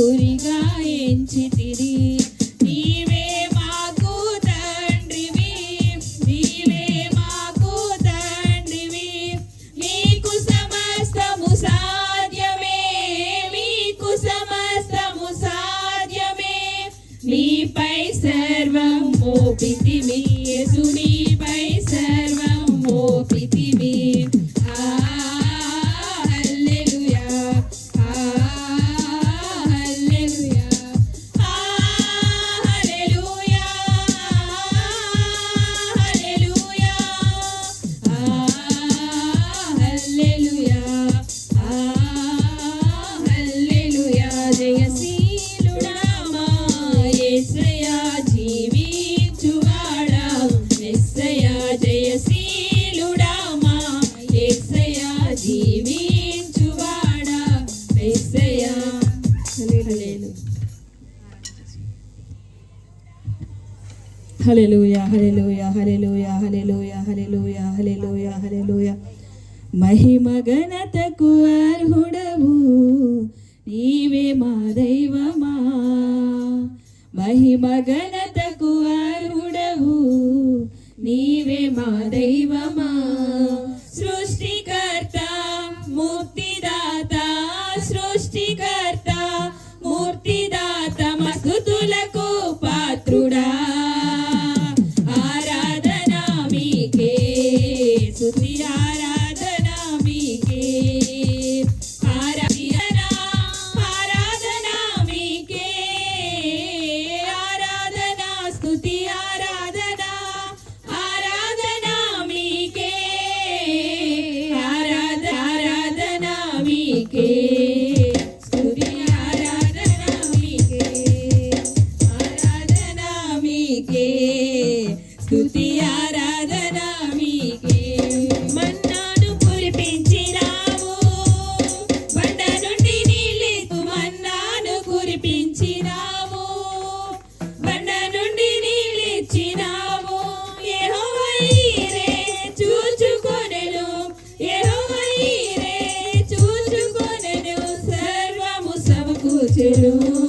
Guri. Hallelujah hallelujah hallelujah hallelujah hallelujah hallelujah hallelujah మహిమ ఘనతకు అర్హుడవు. నీవే మా దైవమా. మహిమ ఘనతకు అర్హుడవు. నీవే మా దైవమా. to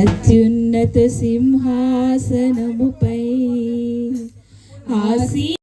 అత్యున్నత సింహాసనముపై. ఆసీ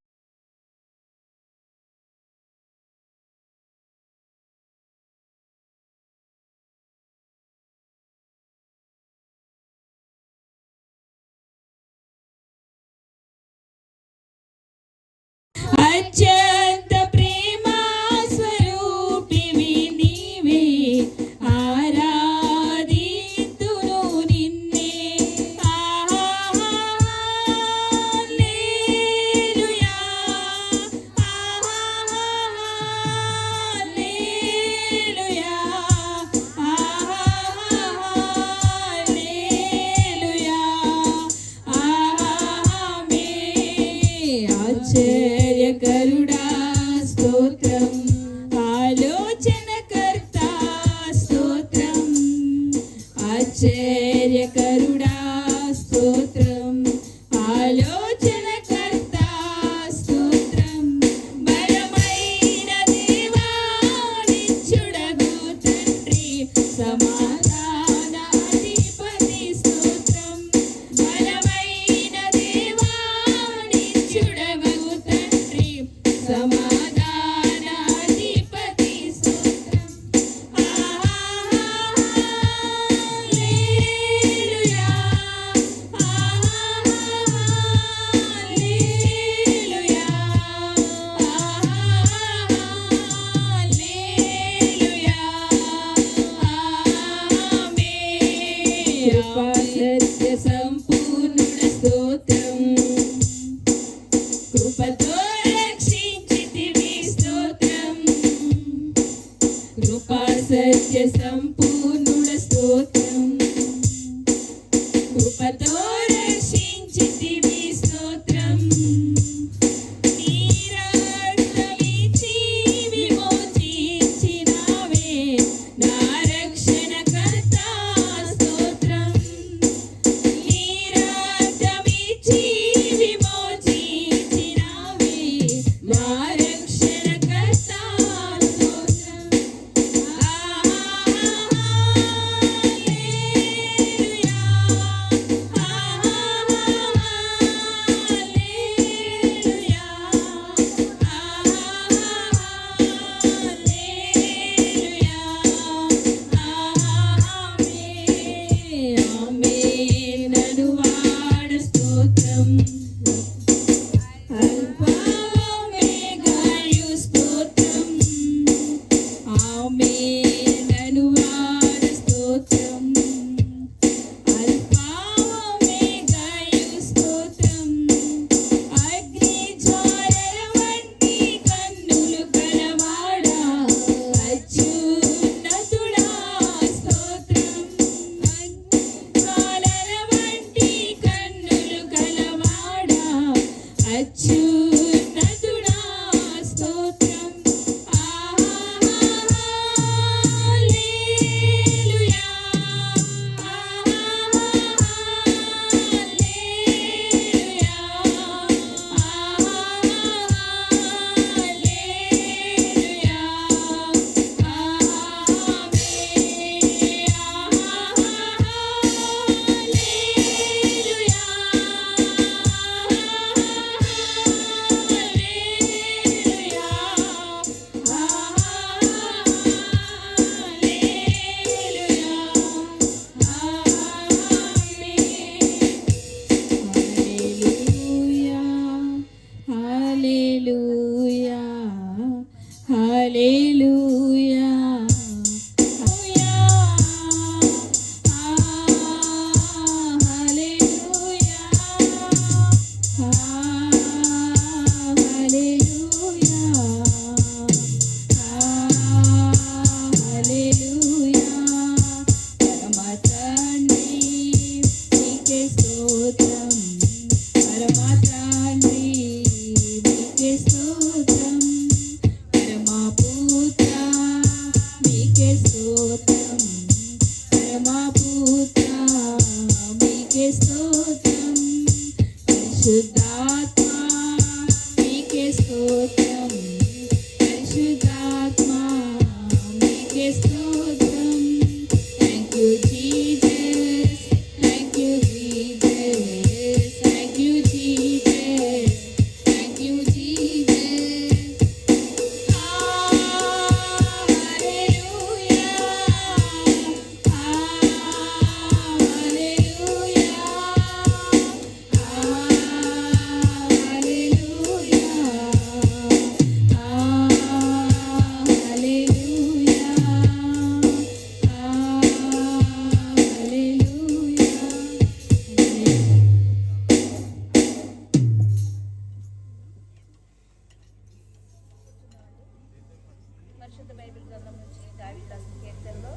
పరిశుద్ధ బైబిల్ గ్రంథం నుంచి దావిత రాసిన కీర్తనలో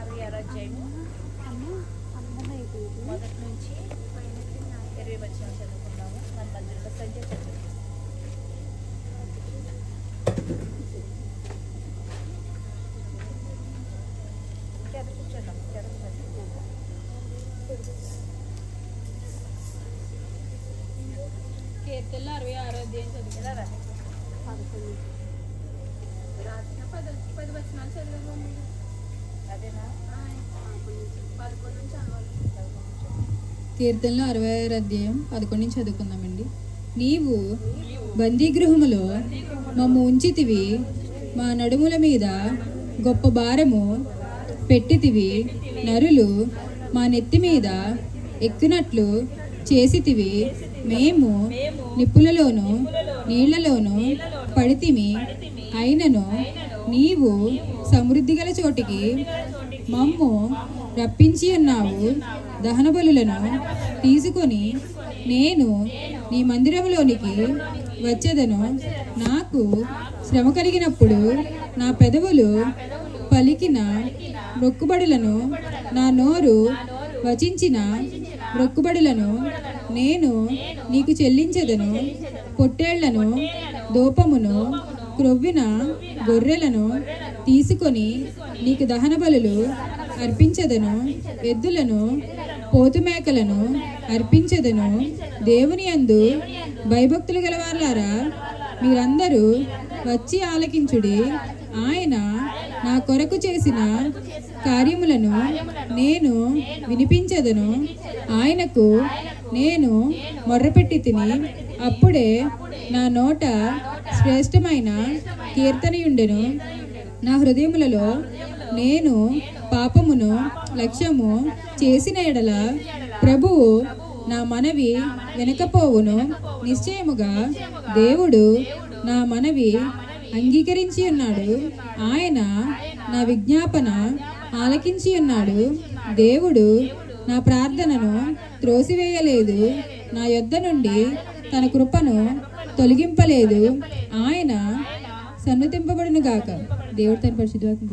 అరవై ఆరో అధ్యాయము మొదటి నుంచి ఇరవై వచ్చిన చదువుకుందాము. మన మధ్యలో సంజయ్ చదువు కీర్తనలో అరవై ఆరో అధ్యాయం చదువు ఎలా రా పది అదేనా పదకొండు నుంచి కీర్తనలో అరవై ఆరు అధ్యాయం పదకొండు నుంచి చదువుకుందామండి. నీవు బందీగృహములో మమ్ము ఉంచితివి మా నడుముల మీద గొప్ప భారము పెట్టితివి నరులు మా నెత్తి మీద ఎక్కినట్లు చేసితివి. మేము నిప్పులలోను నీళ్ళలోను పడితిమి. అయినను నీవు సమృద్ధి గల చోటికి మమ్ము రప్పించి ఉన్నావు దహన బలులను తీసుకొని నేను నీ మందిరంలోనికి వచ్చేదను. నాకు శ్రమ కలిగినప్పుడు నా పెదవులు పలికిన మొక్కుబడులను నా నోరు వచించిన మొక్కుబడులను నేను నీకు చెల్లించదను. పొట్టేళ్ళను దూపమును క్రొవ్విన గొర్రెలను తీసుకొని నీకు దహన బలులు అర్పించదను. ఎద్దులను పోతుమేకలను అర్పించదను. దేవుని యందు భయభక్తులు గలవారులారా మీరందరూ వచ్చి ఆలకించుడి. ఆయన నా కొరకు చేసిన కార్యములను నేను వినిపించదను. ఆయనకు నేను మొర్రపెట్టి తిని అప్పుడే నా నోట శ్రేష్టమైన కీర్తనయుండెను. నా హృదయములలో నేను పాపమును లక్ష్యము చేసిన ఎడల ప్రభువు నా మనవి వెనకపోవును. నిశ్చయముగా దేవుడు నా మనవి అంగీకరించి ఉన్నాడు ఆయన నా విజ్ఞాపన ఆలకించి ఉన్నాడు దేవుడు నా ప్రార్థనను త్రోసివేయలేదు. నా యొద్ద నుండి తన కృపను తొలగింపలేదు. ఆయన సన్నుతింపబడును గాక దేవుడు తన పరిశుద్ధాత్మ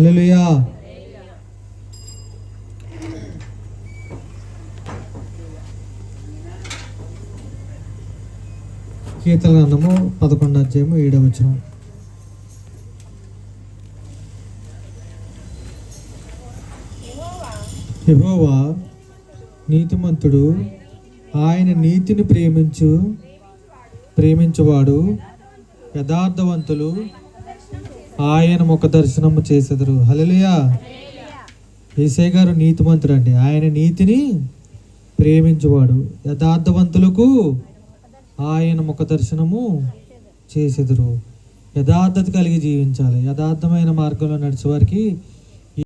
హలలుయా కీర్తన గ్రంథము పదకొండు అధ్యాయము ఏడవ వచనం. యెహోవా నీతిమంతుడు ఆయన నీతిని ప్రేమించు ప్రేమించువాడు యథార్థవంతులు ఆయన ముఖ దర్శనము చేసెదరు. హల్లెలూయా. ఏసే గారు నీతిమంతుడు అండి ఆయన నీతిని ప్రేమించువాడు. యథార్థవంతులకు ఆయన ముఖ దర్శనము చేసెదరు. యథార్థత కలిగి జీవించాలి. యథార్థమైన మార్గంలో నడిచే వారికి